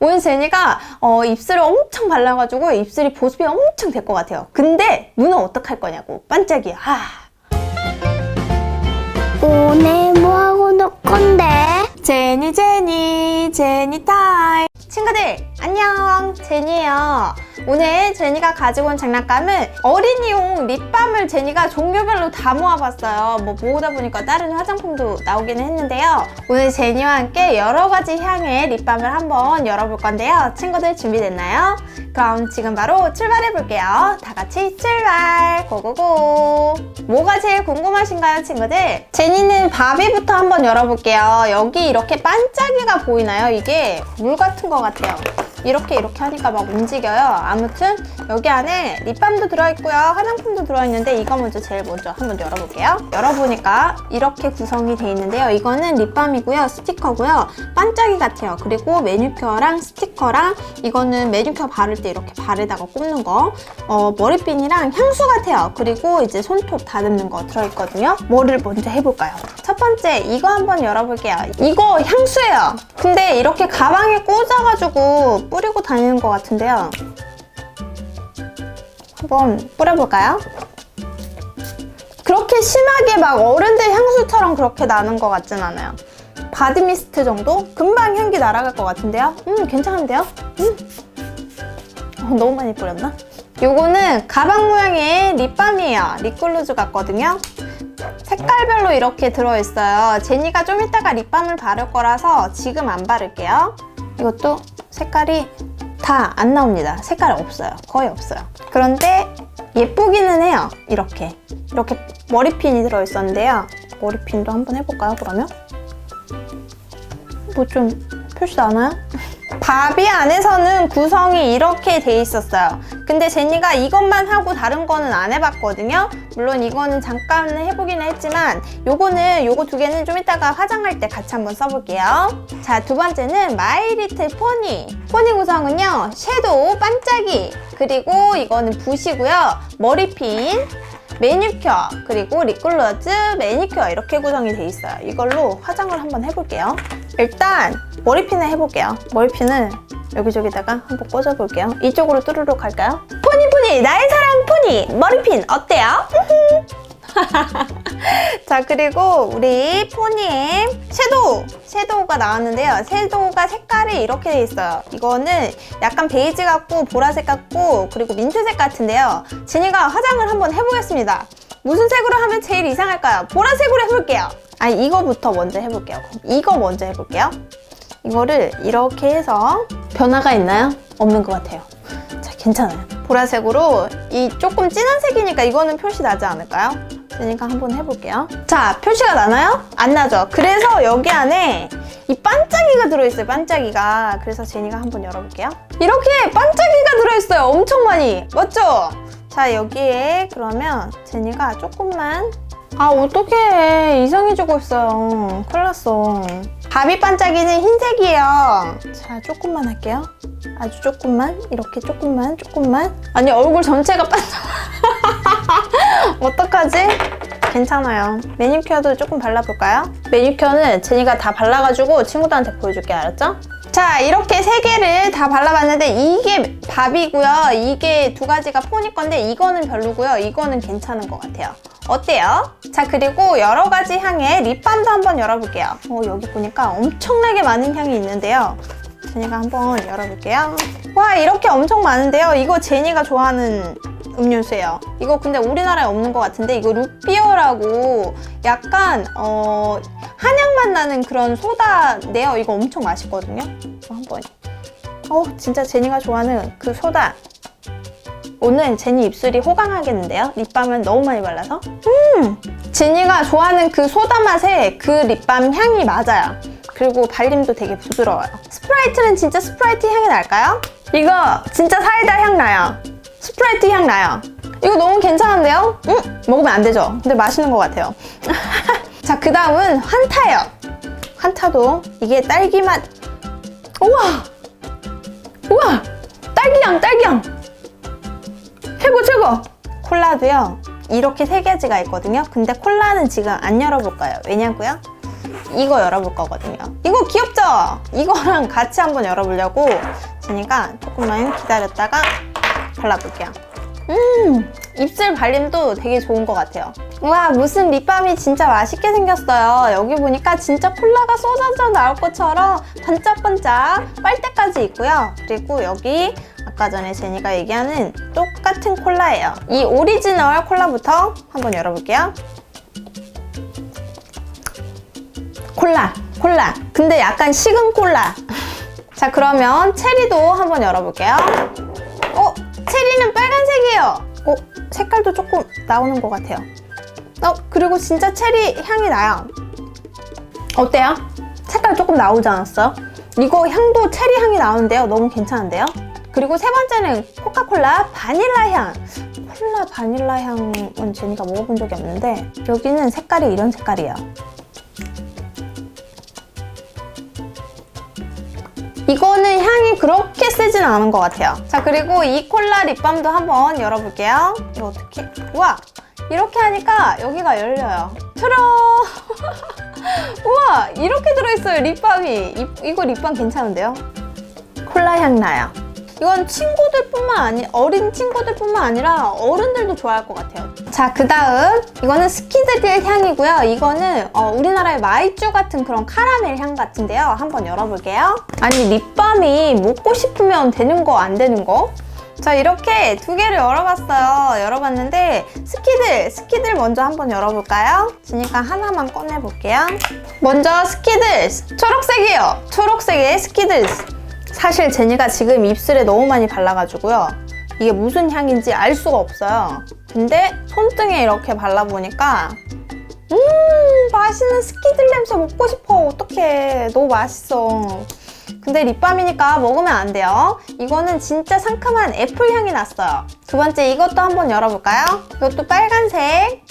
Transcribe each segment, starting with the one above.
오늘 제니가 어, 입술을 엄청 발라가지고 입술이 보습이 엄청 될 것 같아요. 근데 눈은 어떡할 거냐고. 반짝이야. 아. 오늘 뭐하고 놀 건데? 제니 제니 제니 타임 친구들 안녕 제니예요. 오늘 제니가 가지고 온 장난감은 어린이용 립밤을 제니가 종류별로 다 모아봤어요. 뭐 모으다 보니까 다른 화장품도 나오기는 했는데요. 오늘 제니와 함께 여러 가지 향의 립밤을 한번 열어볼 건데요. 친구들 준비됐나요? 그럼 지금 바로 출발해 볼게요. 다 같이 출발! 고고고! 뭐가 제일 궁금하신가요 친구들? 제니는 바비부터 한번 열어볼게요. 여기 이렇게 반짝이가 보이나요? 이게 물 같은 것 같아요 이렇게 이렇게 하니까 막 움직여요. 아무튼 여기 안에 립밤도 들어있고요. 화장품도 들어있는데 이거 먼저 제일 먼저 한번 열어볼게요. 열어보니까 이렇게 구성이 되어 있는데요. 이거는 립밤이고요. 스티커고요. 반짝이 같아요. 그리고 매니큐어랑 스티커랑 이거는 매니큐어 바를 때 이렇게 발에다가 꼽는 거. 어, 머리핀이랑 향수 같아요. 그리고 이제 손톱 다듬는 거 들어있거든요. 뭐를 먼저 해볼까요? 첫 번째 이거 한번 열어볼게요 이거 향수예요 근데 이렇게 가방에 꽂아가지고 뿌리고 다니는 것 같은데요 한번 뿌려볼까요? 그렇게 심하게 막 어른들 향수처럼 그렇게 나는 것 같진 않아요 바디 미스트 정도? 금방 향기 날아갈 것 같은데요? 음 괜찮은데요? 음. 어, 너무 많이 뿌렸나? 요거는 가방 모양의 립밤이에요 립글루즈 같거든요 색깔별로 이렇게 들어있어요. 제니가 좀 이따가 립밤을 바를 거라서 지금 안 바를게요. 이것도 색깔이 다 안 나옵니다. 색깔 없어요. 거의 없어요. 그런데 예쁘기는 해요. 이렇게. 이렇게 머리핀이 들어있었는데요. 머리핀도 한번 해볼까요 그러면? 뭐 좀 표시 나나요? 바비 안에서는 구성이 이렇게 돼 있었어요. 근데 제니가 이것만 하고 다른 거는 안 해봤거든요. 물론 이거는 잠깐 해보기는 했지만 요거는 요거 두 개는 좀 이따가 화장할 때 같이 한번 써볼게요. 자, 두 번째는 마이 리틀 포니. 포니 구성은요, 섀도우, 반짝이, 그리고 이거는 붓이고요, 머리핀, 매니큐어 그리고 립글로즈 매니큐어 이렇게 구성이 돼 있어요. 이걸로 화장을 한번 해볼게요. 일단 머리핀을 해볼게요. 머리핀을 여기저기다가 한번 꽂아볼게요. 이쪽으로 뚜루룩 갈까요? 포니 포니! 나의 사랑 포니! 머리핀 어때요? 자 그리고 우리 포니의 섀도우 섀도우가 나왔는데요. 섀도우가 색깔이 이렇게 돼 있어요. 이거는 약간 베이지 같고 보라색 같고 그리고 민트색 같은데요. 진이가 화장을 한번 해보겠습니다. 무슨 색으로 하면 제일 이상할까요? 보라색으로 해볼게요. 아니 이거부터 먼저 해볼게요. 이거 먼저 해볼게요. 이거를 이렇게 해서 변화가 있나요? 없는 것 같아요. 자 괜찮아요. 보라색으로 이 조금 진한 색이니까 이거는 표시 나지 않을까요? 제니가 한번 해볼게요. 자, 표시가 나나요? 안 나죠? 그래서 여기 안에 이 반짝이가 들어있어요, 반짝이가. 그래서 제니가 한번 열어볼게요. 이렇게 반짝이가 들어있어요, 엄청 많이. 맞죠? 자, 여기에 그러면 제니가 조금만 아, 어떡해. 이상해지고 있어요. 큰일 났어. 바비 반짝이는 흰색이에요. 자, 조금만 할게요. 아주 조금만. 이렇게 조금만, 조금만. 아니, 얼굴 전체가 반짝. 어떡하지? 괜찮아요. 매니큐어도 조금 발라볼까요? 매니큐어는 제니가 다 발라가지고 친구들한테 보여줄게, 알았죠? 자, 이렇게 세 개를 다 발라봤는데 이게 밥이고요. 이게 두 가지가 포니 건데 이거는 별로고요. 이거는 괜찮은 것 같아요. 어때요? 자, 그리고 여러 가지 향의 립밤도 한번 열어볼게요. 어, 여기 보니까 엄청나게 많은 향이 있는데요. 제니가 한번 열어볼게요. 와, 이렇게 엄청 많은데요. 이거 제니가 좋아하는 음료수예요. 이거 근데 우리나라에 없는 것 같은데 이거 루피어라고 약간 어 한약 맛 나는 그런 소다인데요. 이거 엄청 맛있거든요. 한번 어 진짜 제니가 좋아하는 그 소다. 오늘 제니 입술이 호강하겠는데요? 립밤을 너무 많이 발라서. 음! 제니가 좋아하는 그 소다 맛의 그 립밤 향이 맞아요. 그리고 발림도 되게 부드러워요. 스프라이트는 진짜 스프라이트 향이 날까요? 이거 진짜 사이다 향 나요. 스프라이트 향 나요. 이거 너무 괜찮은데요? 음, 먹으면 안 되죠? 근데 맛있는 것 같아요. 자, 그 다음은 환타예요. 환타도 이게 딸기 맛. 우와! 우와! 딸기향, 딸기향! 최고, 최고! 콜라도요. 이렇게 세 가지가 있거든요. 근데 콜라는 지금 안 열어볼 거예요. 왜냐고요? 이거 열어볼 거거든요. 이거 귀엽죠? 이거랑 같이 한번 열어보려고 제니가 조금만 기다렸다가 발라볼게요. 음, 입술 발림도 되게 좋은 것 같아요. 와, 무슨 립밤이 진짜 맛있게 생겼어요. 여기 보니까 진짜 콜라가 쏟아져 나올 것처럼 반짝반짝 빨대까지 있고요. 그리고 여기 아까 전에 제니가 얘기하는 똑같은 콜라예요. 이 오리지널 콜라부터 한번 열어볼게요. 콜라, 콜라. 근데 약간 식은 콜라. 자, 그러면 체리도 한번 열어볼게요. 빨간색이에요. 어, 색깔도 조금 나오는 것 같아요. 어, 그리고 진짜 체리 향이 나요. 어때요? 색깔 조금 나오지 않았어요? 이거 향도 체리 향이 나오는데요. 너무 괜찮은데요? 그리고 세 번째는 코카콜라 바닐라 향. 콜라 바닐라 향은 제니가 먹어본 적이 없는데 여기는 색깔이 이런 색깔이에요. 이거는 향 세진 않은 것 같아요. 자, 그리고 이 콜라 립밤도 한번 열어볼게요. 이거 어떻게? 우와! 이렇게 하니까 여기가 열려요. 트러! 우와! 이렇게 들어있어요, 립밤이. 이, 이거 립밤 괜찮은데요? 콜라 향 나요. 이건 친구들뿐만 아니 어린 친구들뿐만 아니라 어른들도 좋아할 것 같아요. 자, 그 다음 이거는 스키드릴 향이고요. 이거는 어, 우리나라의 마이쮸 같은 그런 카라멜 향 같은데요. 한번 열어볼게요. 아니 립밤이 먹고 싶으면 되는 거 안 되는 거? 자 이렇게 두 개를 열어봤어요. 열어봤는데 스키들, 스키들 먼저 한번 열어볼까요? 지니까 하나만 꺼내볼게요. 먼저 스키들, 초록색이에요. 초록색의 스키들. 사실 제니가 지금 입술에 너무 많이 발라가지고요. 이게 무슨 향인지 알 수가 없어요. 근데 손등에 이렇게 발라보니까 음 맛있는 스키들 냄새 먹고 싶어. 어떡해. 너무 맛있어. 근데 립밤이니까 먹으면 안 돼요. 이거는 진짜 상큼한 애플 향이 났어요. 두 번째 이것도 한번 열어볼까요? 이것도 빨간색.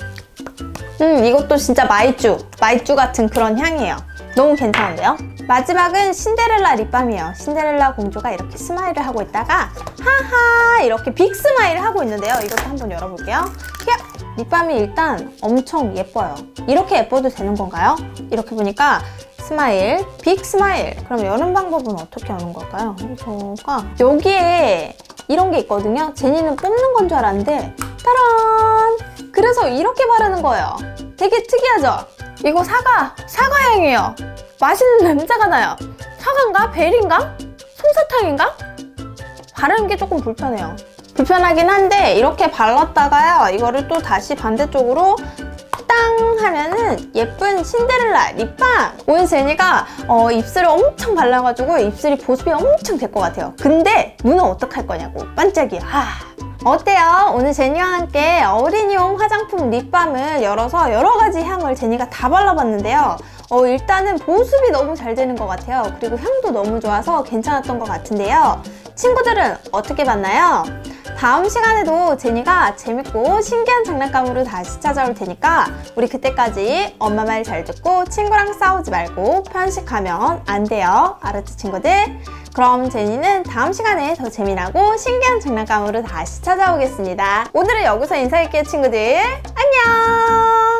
음, 이것도 진짜 마이쮸. 마이쮸 같은 그런 향이에요. 너무 괜찮은데요? 마지막은 신데렐라 립밤이에요. 신데렐라 공주가 이렇게 스마일을 하고 있다가 하하 이렇게 빅 스마일을 하고 있는데요. 이것도 한번 열어볼게요. 야! 립밤이 일단 엄청 예뻐요. 이렇게 예뻐도 되는 건가요? 이렇게 보니까 스마일, 빅 스마일. 그럼 여는 방법은 어떻게 하는 걸까요? 이거가 여기에 이런 게 있거든요. 제니는 뽑는 건 줄 알았는데 따란! 그래서 이렇게 바르는 거예요. 되게 특이하죠? 이거 사과, 사과 향이에요. 맛있는 냄새가 나요. 사과인가? 베리인가? 솜사탕인가? 바르는 게 조금 불편해요. 불편하긴 한데 이렇게 발랐다가요. 이거를 또 다시 반대쪽으로 땅 하면은 예쁜 신데렐라 립밤! 오늘 제니가 어, 입술을 엄청 발라가지고 입술이 보습이 엄청 될 것 같아요. 근데 눈은 어떡할 거냐고. 반짝이야. 하. 어때요? 오늘 제니와 함께 어린이용 화장품 립밤을 열어서 여러 가지 향을 제니가 다 발라봤는데요. 어, 일단은 보습이 너무 잘 되는 것 같아요. 그리고 향도 너무 좋아서 괜찮았던 것 같은데요. 친구들은 어떻게 봤나요? 다음 시간에도 제니가 재밌고 신기한 장난감으로 다시 찾아올 테니까 우리 그때까지 엄마 말 잘 듣고 친구랑 싸우지 말고 편식하면 안 돼요. 알았지 친구들? 그럼 제니는 다음 시간에 더 재미나고 신기한 장난감으로 다시 찾아오겠습니다. 오늘은 여기서 인사할게요 친구들. 안녕!